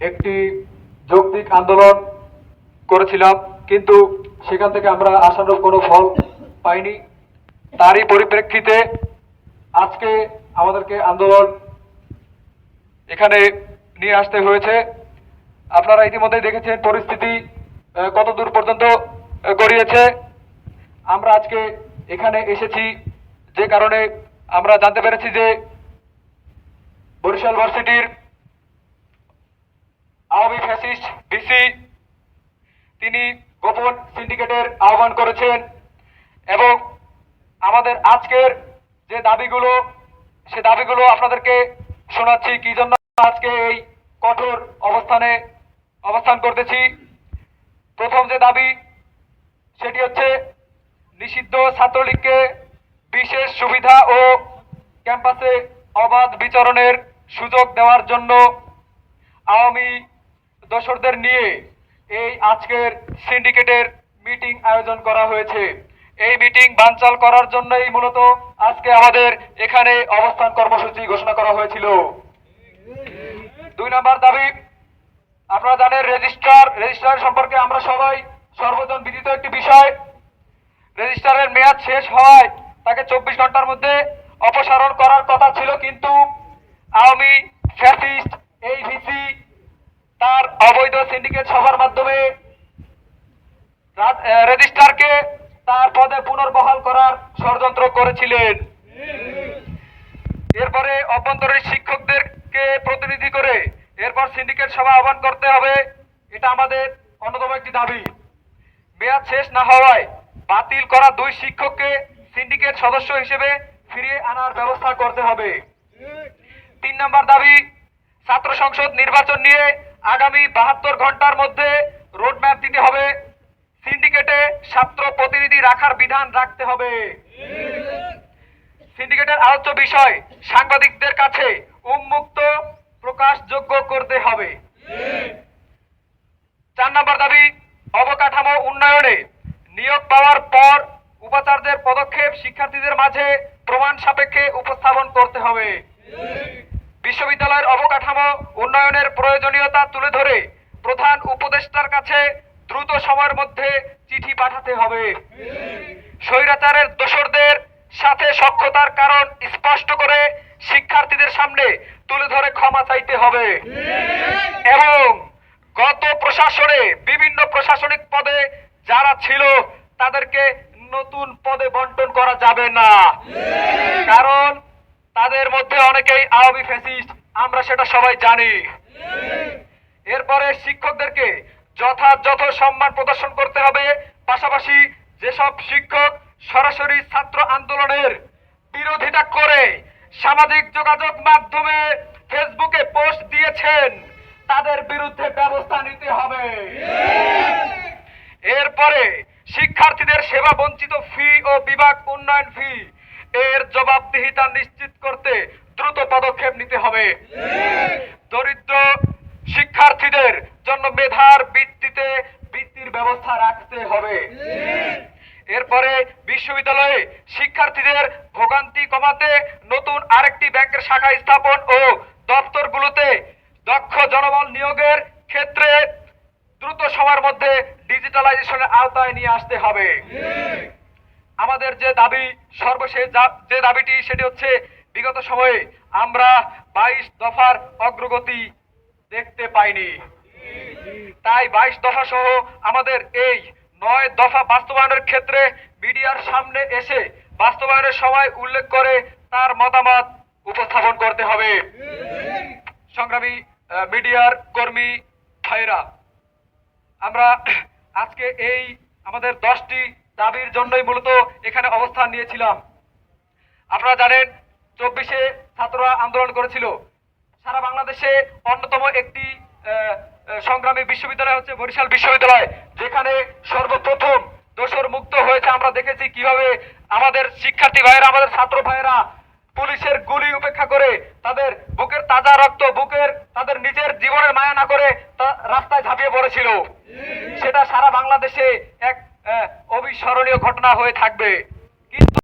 একটি যৌক্তিক আন্দোলন করেছিলাম, কিন্তু সেখান থেকে আমরা আশানুরূপ কোনো ফল পাইনি। তারই পরিপ্রেক্ষিতে আজকে আমাদেরকে আন্দোলন এখানে নিয়ে আসতে হয়েছে। আপনারা ইতিমধ্যে দেখেছেন পরিস্থিতি কত দূর পর্যন্ত গড়িয়েছে। আমরা আজকে এখানে এসেছি যে কারণে আমরা জানতে পেরেছি যে বরিশাল ভার্সিটির আওয়ামী ফ্যাসিস্ট, ডিসি, তিনি গোপন সিন্ডিকেটের আহ্বান করেছেন এবং আমাদের আজকের যে দাবিগুলো, সে দাবিগুলো আপনাদেরকে শোনাচ্ছি, কি জন্য আজকে এই কঠোর অবস্থানে অবস্থান করতেছি। প্রথম যে দাবি, সেটি হচ্ছে নিষিদ্ধ ছাত্রলীগকে বিশেষ সুবিধা ও ক্যাম্পাসে অবাধ বিচরণের সুযোগ দেওয়ার জন্য আওয়ামী দোসরদের নিয়ে এই আজকের সিন্ডিকেটের মিটিং আয়োজন করা হয়েছে। এই মিটিং বানচাল করার জন্যই মূলত আজকে আমাদের এখানে অবস্থান কর্মসূচি ঘোষণা করা হয়েছিল। দুই নম্বর দাবি, আপনারা জানেন রেজিস্ট্রার রেজিস্ট্রার সম্পর্কে আমরা সবাই সর্বজন বিদিত একটি বিষয়। রেজিস্ট্রারের মেয়াদ শেষ হওয়ায় তাকে চব্বিশ ঘণ্টার মধ্যে অপসারণ করার কথা ছিল, কিন্তু আওয়ামী ফ্যাসিস্ট এই ভিসি তার অবৈধ সিন্ডিকেট সভার মাধ্যমে রেজিস্ট্রারকে তার পদে পুনর্বহাল করার ষড়যন্ত্র করেছিলেন। এরপরে অভ্যন্তরীণ শিক্ষকদেরকে প্রতিনিধি করে এরপর সিন্ডিকেট সভা আহ্বান করতে হবে, এটা আমাদের অন্যতম একটি দাবি। মেয়াদ শেষ না হওয়ায় বাতিল করা দুই শিক্ষককে সিন্ডিকেট সদস্য হিসেবে ফিরিয়ে আনার ব্যবস্থা করতে হবে। তিন নম্বর দাবি, ছাত্র সংসদ নির্বাচন নিয়ে আগামী বাহাত্তর ঘণ্টার মধ্যে রোডম্যাপ দিতে হবে। সিন্ডিকেটে ছাত্র প্রতিনিধি রাখার বিধান রাখতে হবে। সিন্ডিকেটের আলোচ্য বিষয়, সাংবাদিকদের কাছে উন্মুক্ত প্রকাশযোগ্য করতে হবে। চার নম্বর দাবি, অবকাঠামো উন্নয়নে নিয়োগ পাওয়ার পর উপাচার্যের পদক্ষেপ শিক্ষার্থীদের মাঝে প্রমাণ সাপেক্ষে উপস্থাপন করতে হবে। বিশ্ববিদ্যালয়ের অবকাঠামো উন্নয়নের প্রয়োজনীয়তা তুলে ধরে প্রধান উপদেষ্টার কাছে দ্রুত সময়ের মধ্যে চিঠি পাঠাতে হবে। স্বৈরাচারের দোসরদের সাথে সক্ষতার কারণ স্পষ্ট করে শিক্ষার্থীদের সামনে তুলে ধরে ক্ষমা চাইতে হবে। এবং গত প্রশাসনে, বিভিন্ন প্রশাসনিক পদে যারা ছিল, তাদেরকে নতুন পদে বন্টন করা যাবে না। মধ্যে অনেকেই আওয়ামী ফ্যাসিস্ট, আমরা সেটা সবাই জানি। এরপরে শিক্ষকদেরকে যথাযথ সম্মান প্রদর্শন করতে হবে। পাশাপাশি যেসব শিক্ষক সরাসরি ছাত্র আন্দোলনের বিরোধিতা করে সামাজিক যোগাযোগ মাধ্যমে ফেসবুকে পোস্ট দিয়েছেন, তাদের বিরুদ্ধে ব্যবস্থা নিতে হবে। এরপরে শিক্ষার্থীদের সেবা বঞ্চিত ফি ও বিভাগ উন্নয়ন ফি এর জবাবদিহিতা নিশ্চিত করতে দ্রুত পদক্ষেপ নিতে হবে। দরিদ্র শিক্ষার্থীদের জন্য মেধার ভিত্তিতে বৃত্তির ব্যবস্থা রাখতে হবে। এরপরে বিশ্ববিদ্যালয়ে শিক্ষার্থীদের ভোগান্তি কমাতে নতুন আরেকটি ব্যাংকের শাখা স্থাপন ও দপ্তরগুলোতে দক্ষ জনবল নিয়োগের ক্ষেত্রে দ্রুত সময়ের মধ্যে ডিজিটালাইজেশনের আওতায় নিয়ে আসতে হবে। আমাদের যে দাবি, সর্বশেষ যা- দাবিটি, সেটি হচ্ছে বিগত সময়ে আমরা বাইশ দফার অগ্রগতি দেখতে পাইনি। তাই বাইশ দফা সহ আমাদের এই নয় দফা বাস্তবায়নের ক্ষেত্রে মিডিয়ার সামনে এসে বাস্তবায়নের সময় উল্লেখ করে তার মতামত উপস্থাপন করতে হবে। সংগ্রামী মিডিয়ার কর্মী ভাইরা আমরা আজকে এই আমাদের দশটি দাবির জন্যই মূলত এখানে অবস্থান নিয়েছিলাম। আপনারা জানেন চব্বিশে ছাত্ররা আন্দোলন করেছিল। সারা বাংলাদেশে অন্যতম একটি সংগ্রামী বিশ্ববিদ্যালয় হচ্ছে বরিশাল বিশ্ববিদ্যালয় যেখানে সর্বপ্রথম দোষর মুক্ত হয়েছে। আমরা দেখেছি কীভাবে আমাদের শিক্ষার্থী ভাইয়েরা আমাদের ছাত্র ভাইয়েরা পুলিশের গুলি উপেক্ষা করে তাদের বুকের তাজা রক্ত বুকের তাদের নিজের জীবনের মায়া না করে তা রাস্তায় ঝাঁপিয়ে পড়েছিল। সেটা সারা বাংলাদেশে এক অবিস্মরণীয় ঘটনা হয়ে থাকবে। কিন্তু